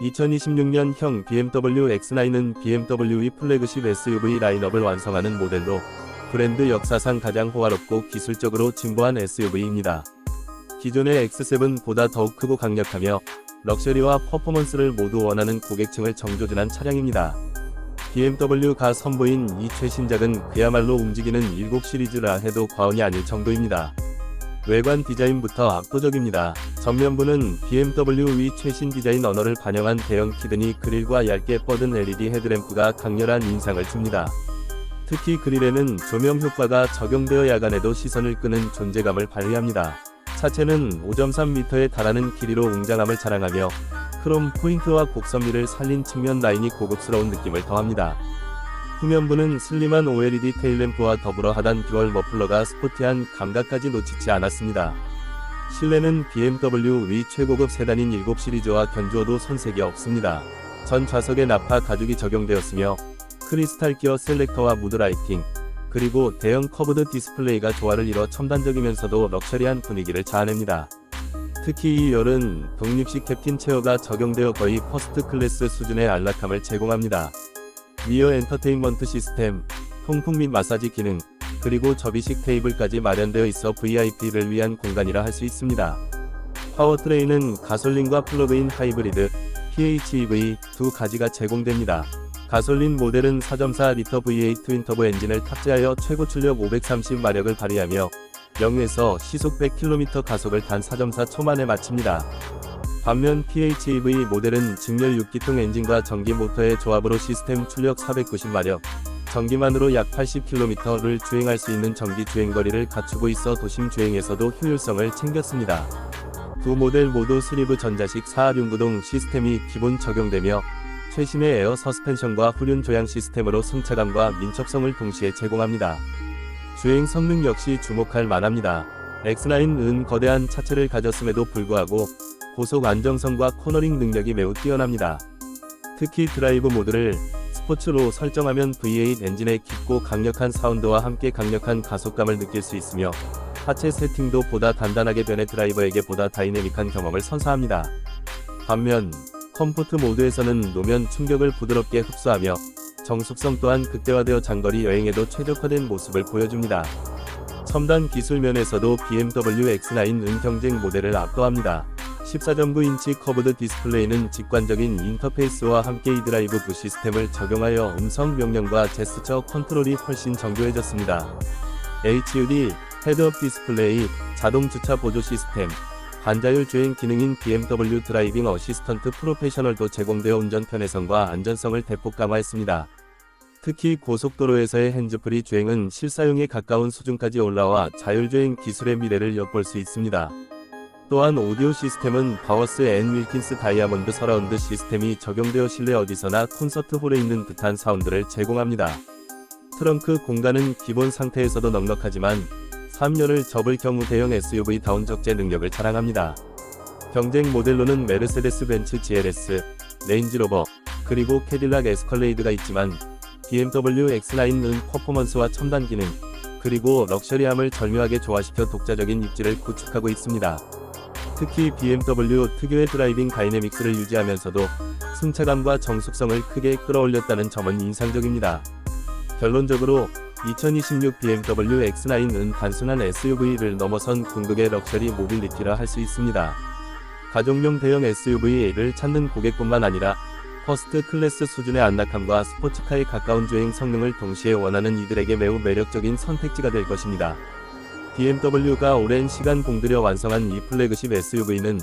2026년형 BMW X9은 BMW의 플래그십 SUV 라인업을 완성하는 모델로 브랜드 역사상 가장 호화롭고 기술적으로 진보한 SUV입니다. 기존의 X7보다 더욱 크고 강력하며 럭셔리와 퍼포먼스를 모두 원하는 고객층을 정조준한 차량입니다. BMW가 선보인 이 최신작은 그야말로 움직이는 7 시리즈라 해도 과언이 아닐 정도입니다. 외관 디자인부터 압도적입니다. 전면부는 BMW의 최신 디자인 언어를 반영한 대형 키드니 그릴과 얇게 뻗은 LED 헤드램프가 강렬한 인상을 줍니다. 특히 그릴에는 조명 효과가 적용되어 야간에도 시선을 끄는 존재감을 발휘합니다. 차체는 5.3m에 달하는 길이로 웅장함을 자랑하며 크롬 포인트와 곡선미를 살린 측면 라인이 고급스러운 느낌을 더합니다. 후면부는 슬림한 OLED 테일램프와 더불어 하단 듀얼 머플러가 스포티한 감각까지 놓치지 않았습니다. 실내는 BMW 위 최고급 세단인 7 시리즈와 견주어도 손색이 없습니다. 전 좌석에 나파 가죽이 적용되었으며 크리스탈 기어 셀렉터와 무드 라이팅, 그리고 대형 커브드 디스플레이가 조화를 이뤄 첨단적이면서도 럭셔리한 분위기를 자아냅니다. 특히 이 열은 독립식 캡틴 체어가 적용되어 거의 퍼스트 클래스 수준의 안락함을 제공합니다. 리어 엔터테인먼트 시스템, 통풍 및 마사지 기능, 그리고 접이식 테이블까지 마련되어 있어 VIP를 위한 공간이라 할 수 있습니다. 파워트레인은 가솔린과 플러그인 하이브리드, PHEV 두 가지가 제공됩니다. 가솔린 모델은 4.4리터 V8 트윈터보 엔진을 탑재하여 최고 출력 530마력을 발휘하며 0에서 시속 100km 가속을 단 4.4 초 만에 마칩니다. 반면 PHEV 모델은 직렬 6기통 엔진과 전기 모터의 조합으로 시스템 출력 490마력, 전기만으로 약 80km를 주행할 수 있는 전기 주행거리를 갖추고 있어 도심 주행에서도 효율성을 챙겼습니다. 두 모델 모두 슬리브 전자식 4륜구동 시스템이 기본 적용되며 최신의 에어 서스펜션과 후륜 조향 시스템으로 승차감과 민첩성을 동시에 제공합니다. 주행 성능 역시 주목할 만합니다. X9은 거대한 차체를 가졌음에도 불구하고 고속 안정성과 코너링 능력이 매우 뛰어납니다. 특히 드라이브 모드를 스포츠로 설정하면 V8 엔진의 깊고 강력한 사운드와 함께 강력한 가속감을 느낄 수 있으며 하체 세팅도 보다 단단하게 변해 드라이버에게 보다 다이내믹한 경험을 선사합니다. 반면 컴포트 모드에서는 노면 충격을 부드럽게 흡수하며 정숙성 또한 극대화되어 장거리 여행에도 최적화된 모습을 보여줍니다. 첨단 기술 면에서도 BMW X9은 경쟁 모델을 압도합니다. 14.9인치 커브드 디스플레이는 직관적인 인터페이스와 함께 이드라이브 부 시스템을 적용하여 음성 명령과 제스처 컨트롤이 훨씬 정교해졌습니다. HUD, 헤드업 디스플레이, 자동 주차 보조 시스템, 반자율 주행 기능인 BMW 드라이빙 어시스턴트 프로페셔널도 제공되어 운전 편의성과 안전성을 대폭 강화했습니다. 특히 고속도로에서의 핸즈프리 주행은 실사용에 가까운 수준까지 올라와 자율주행 기술의 미래를 엿볼 수 있습니다. 또한 오디오 시스템은 바워스 앤 윌킨스 다이아몬드 서라운드 시스템이 적용되어 실내 어디서나 콘서트 홀에 있는 듯한 사운드를 제공합니다. 트렁크 공간은 기본 상태에서도 넉넉하지만 3열을 접을 경우 대형 SUV 다운 적재 능력을 자랑합니다. 경쟁 모델로는 메르세데스 벤츠 GLS, 레인지로버, 그리고 캐딜락 에스컬레이드가 있지만 BMW X9은 퍼포먼스와 첨단 기능, 그리고 럭셔리함을 절묘하게 조화시켜 독자적인 입지를 구축하고 있습니다. 특히 BMW 특유의 드라이빙 다이내믹스를 유지하면서도 승차감과 정숙성을 크게 끌어올렸다는 점은 인상적입니다. 결론적으로 2026 BMW X9은 단순한 SUV를 넘어선 궁극의 럭셔리 모빌리티라 할 수 있습니다. 가족용 대형 SUV를 찾는 고객뿐만 아니라 퍼스트 클래스 수준의 안락함과 스포츠카에 가까운 주행 성능을 동시에 원하는 이들에게 매우 매력적인 선택지가 될 것입니다. BMW가 오랜 시간 공들여 완성한 이 플래그십 SUV는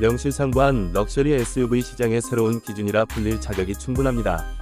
명실상부한 럭셔리 SUV 시장의 새로운 기준이라 불릴 자격이 충분합니다.